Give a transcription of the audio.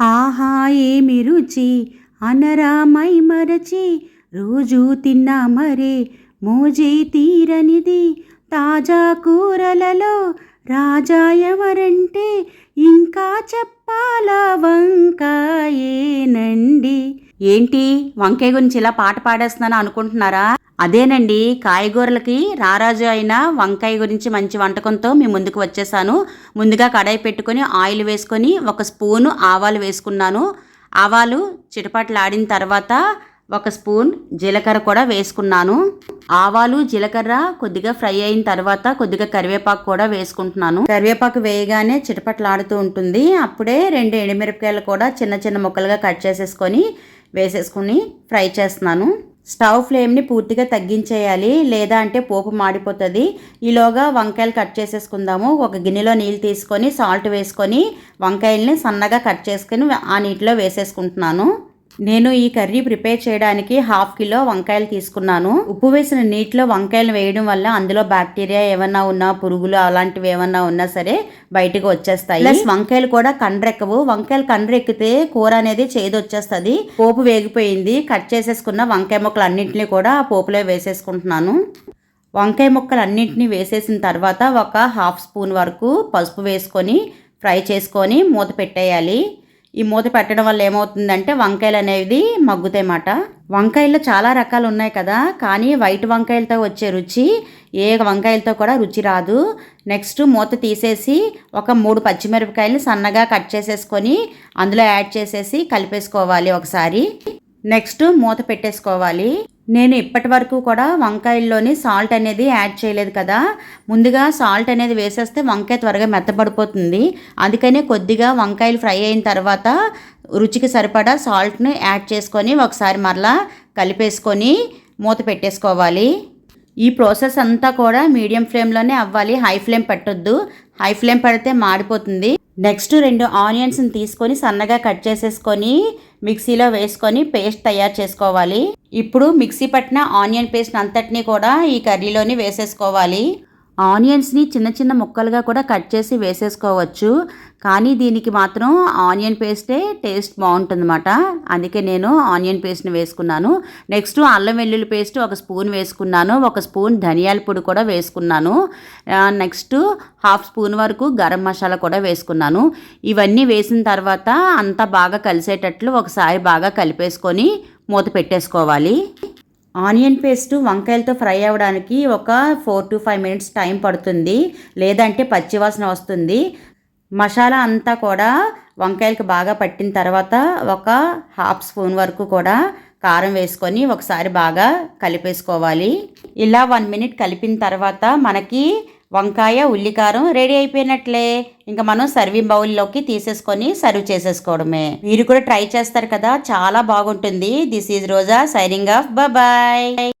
ఆహా ఏమి రుచి? అనరామై మరచి రోజు తిన్నా మరే మోజే తీరనిది. తాజా కూరలలో రాజా ఎవరంటే ఇంకా చెప్పాల వంకాయేనండి. ఏంటి వంకాయ గురించి ఇలా పాట పాడేస్తున్నాను అనుకుంటున్నారా? అదేనండి కాయగూరలకి రారాజు అయిన వంకాయ గురించి మంచి వంటకంతో మీ ముందుకు వచ్చేసాను. ముందుగా కడాయి పెట్టుకొని ఆయిల్ వేసుకొని ఒక స్పూను ఆవాలు వేసుకున్నాను. ఆవాలు చిటపట్లాడిన తర్వాత ఒక స్పూన్ జీలకర్ర కూడా వేసుకున్నాను. ఆవాలు జీలకర్ర కొద్దిగా ఫ్రై అయిన తర్వాత కొద్దిగా కరివేపాకు కూడా వేసుకుంటున్నాను. కరివేపాకు వేయగానే చిటపట్లాడుతూ ఉంటుంది. అప్పుడే రెండు ఎండుమిరపకాయలు కూడా చిన్న చిన్న ముక్కలుగా కట్ చేసేసుకొని వేసేసుకుని ఫ్రై చేస్తున్నాను. స్టవ్ ఫ్లేమ్ని పూర్తిగా తగ్గించేయాలి. లేదా అంటే పోపు మాడిపోతుంది. ఈలోగా వంకాయలు కట్ చేసేసుకుందాము. ఒక గిన్నెలో నీళ్ళు తీసుకొని సాల్ట్ వేసుకొని వంకాయల్ని సన్నగా కట్ చేసుకొని ఆ నీటిలో వేసేసుకుంటున్నాను. నేను ఈ కర్రీ ప్రిపేర్ చేయడానికి హాఫ్ కిలో వంకాయలు తీసుకున్నాను. ఉప్పు వేసిన నీటిలో వంకాయలు వేయడం వల్ల అందులో బ్యాక్టీరియా ఏమన్నా ఉన్నా పురుగులు అలాంటివి ఏమన్నా ఉన్నా సరే బయటకు వచ్చేస్తాయి. ప్లస్ వంకాయలు కూడా కండ్రెక్కవు. వంకాయలు కండ్రెక్కితే కూర అనేది చేదు వచ్చేస్తుంది పోపు వేగిపోయింది. కట్ చేసేసుకున్న వంకాయ ముక్కలు అన్నింటినీ కూడా ఆ పోపులో వేసేసుకుంటున్నాను. వంకాయ ముక్కలు అన్నింటినీ వేసేసిన తర్వాత ఒక హాఫ్ స్పూన్ వరకు పసుపు వేసుకొని ఫ్రై చేసుకొని మూత పెట్టేయాలి. ఈ మూత పెట్టడం వల్ల ఏమవుతుందంటే వంకాయలు అనేవి మగ్గుతాయన్నమాట వంకాయల్లో చాలా రకాలు ఉన్నాయి కదా కానీ వైట్ వంకాయలతో వచ్చే రుచి ఏ వంకాయలతో కూడా రుచి రాదు. నెక్స్ట్ మూత తీసేసి ఒక మూడు పచ్చిమిరపకాయలు సన్నగా కట్ చేసేసుకొని అందులో యాడ్ చేసేసి కలిపేసుకోవాలి ఒకసారి. నెక్స్ట్ మూత పెట్టేసుకోవాలి. నేను ఇప్పటి వరకు కూడా వంకాయల్లోని సాల్ట్ అనేది యాడ్ చేయలేదు కదా. ముందుగా సాల్ట్ అనేది వేసేస్తే వంకాయ త్వరగా మెత్తబడిపోతుంది. అందుకనే కొద్దిగా వంకాయలు ఫ్రై అయిన తర్వాత రుచికి సరిపడా సాల్ట్ని యాడ్ చేసుకొని ఒకసారి మరలా కలిపేసుకొని మూత పెట్టేసుకోవాలి. ఈ ప్రాసెస్ అంతా కూడా మీడియం ఫ్లేమ్లోనే అవ్వాలి. హై ఫ్లేమ్ పెట్టొద్దు. హై ఫ్లేమ్ పెడితే మాడిపోతుంది. నెక్స్ట్ రెండు ఆనియన్స్ని తీసుకొని సన్నగా కట్ చేసేసుకొని మిక్సీలో వేసుకొని పేస్ట్ తయారు చేసుకోవాలి. ఇప్పుడు మిక్సీ పట్టిన ఆనియన్ పేస్ట్ అంతటినీ కూడా ఈ కర్రీలోని వేసేసుకోవాలి. ఆనియన్స్ని చిన్న చిన్న ముక్కలుగా కూడా కట్ చేసి వేసేసుకోవచ్చు. కానీ దీనికి మాత్రం ఆనియన్ పేస్టే టేస్ట్ బాగుంటుందన్నమాట. అందుకే నేను ఆనియన్ పేస్ట్ని వేసుకున్నాను. నెక్స్ట్ అల్లం వెల్లుల్లి పేస్ట్ ఒక స్పూన్ వేసుకున్నాను. ఒక స్పూన్ ధనియాల పొడి కూడా వేసుకున్నాను. నెక్స్ట్ హాఫ్ స్పూన్ వరకు గరం మసాలా కూడా వేసుకున్నాను. ఇవన్నీ వేసిన తర్వాత అంతా బాగా కలిసేటట్లు ఒకసారి బాగా కలిపేసుకొని మూత పెట్టేసుకోవాలి. ఆనియన్ పేస్ట్ వంకాయలతో ఫ్రై అవ్వడానికి ఒక four to five minutes time పడుతుంది. లేదంటే పచ్చివాసన వస్తుంది. మసాలా అంతా కూడా వంకాయలకు బాగా పట్టిన తర్వాత ఒక హాఫ్ స్పూన్ వరకు కూడా కారం వేసుకొని ఒకసారి బాగా కలిపేసుకోవాలి. ఇలా వన్ మినిట్ కలిపిన తర్వాత మనకి వంకాయ ఉల్లికారం రెడీ అయిపోయినట్లే. ఇంకా మనం సర్వింగ్ బౌల్లోకి తీసేసుకొని సర్వ్ చేసేసుకోవడమే. మీరు కూడా ట్రై చేస్తారు కదా చాలా బాగుంటుంది. This is Roja signing off bye